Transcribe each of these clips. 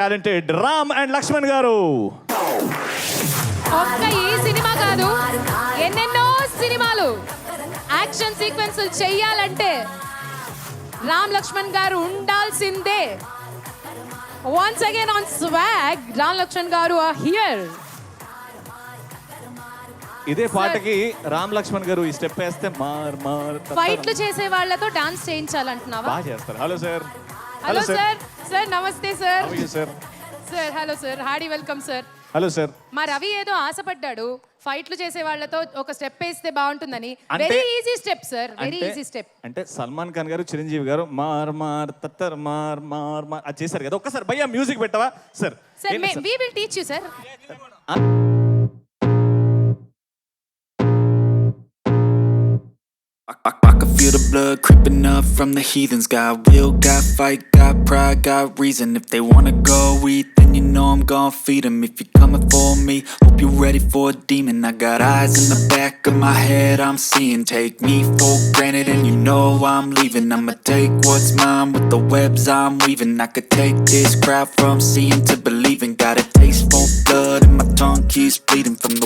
Talented Ram and Laxman గారు. ఒక్క ఈ సినిమా కాదు ఎన్నెన్నో సినిమాలు. యాక్షన్ సీక్వెన్స్ చెయ్యాలంటే రామ్ లక్ష్మణ్ గారు ఉండాల్సిందే. Once again on swag Ram Lakshman garu are here ఇదే పాటకి రామ్ లక్ష్మణ్ గారు ఈ స్టెప్ వేస్తే మార్ మార్. ఫైట్లు చేసే వాళ్ళతో డాన్స్ చేయించాలంటున్నావా? బాగా చేస్తారు. Hello sir hello sir sir నమస్తే sir sir sir hello sir howdy welcome sir hello sir మా రవి ఏదో ఆశపడ్డాడు. ఫైట్లు చేసే వాళ్ళతో ఒక స్టెప్ వేస్తే బాగుంటుందని. Very easy step sir very అంటే ఈజీ స్టెప్ అంటే సల్మాన్ ఖాన్ గారు చిరంజీవి గారు మార్ మార్ తత్తర్ మార్ మార్ మార్ అది చేశారు కదా. ఒక్కసారి భయ్యా మ్యూజిక్ పెట్టవా? Sir sir? We will teach you sir can feel the blood creeping up from the heathens. Got will, got fight, got pride, got reason. If they wanna go eat, then you know I'm gon' feed them. If you're coming for me, hope you're ready for a demon. I got eyes in the back of my head, I'm seeing. Take me for granted, and you know I'm leaving. I'ma take what's mine with the webs I'm weaving. I could take this crowd from seeing to believing. Got a taste for blood, and my tongue keeps bleeding from the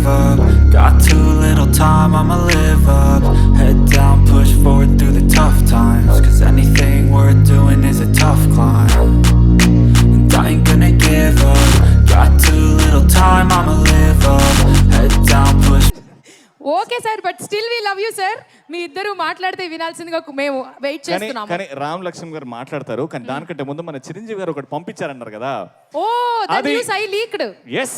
okay sir but still we love you sir మీ ఇద్దరు మాట్లాడితే వినాల్సిందిగా మేము wait కానీ చేస్తున్నాము. కానీ రామ్ లక్ష్మణ్ గారు మాట్లాడతారు కానీ దానికంటే ముందు మన చిరంజీవి గారు ఒకటి పంపించారన్నారు కదా. ఓ దట్ అది- ఐ లీక్డ్ ఎస్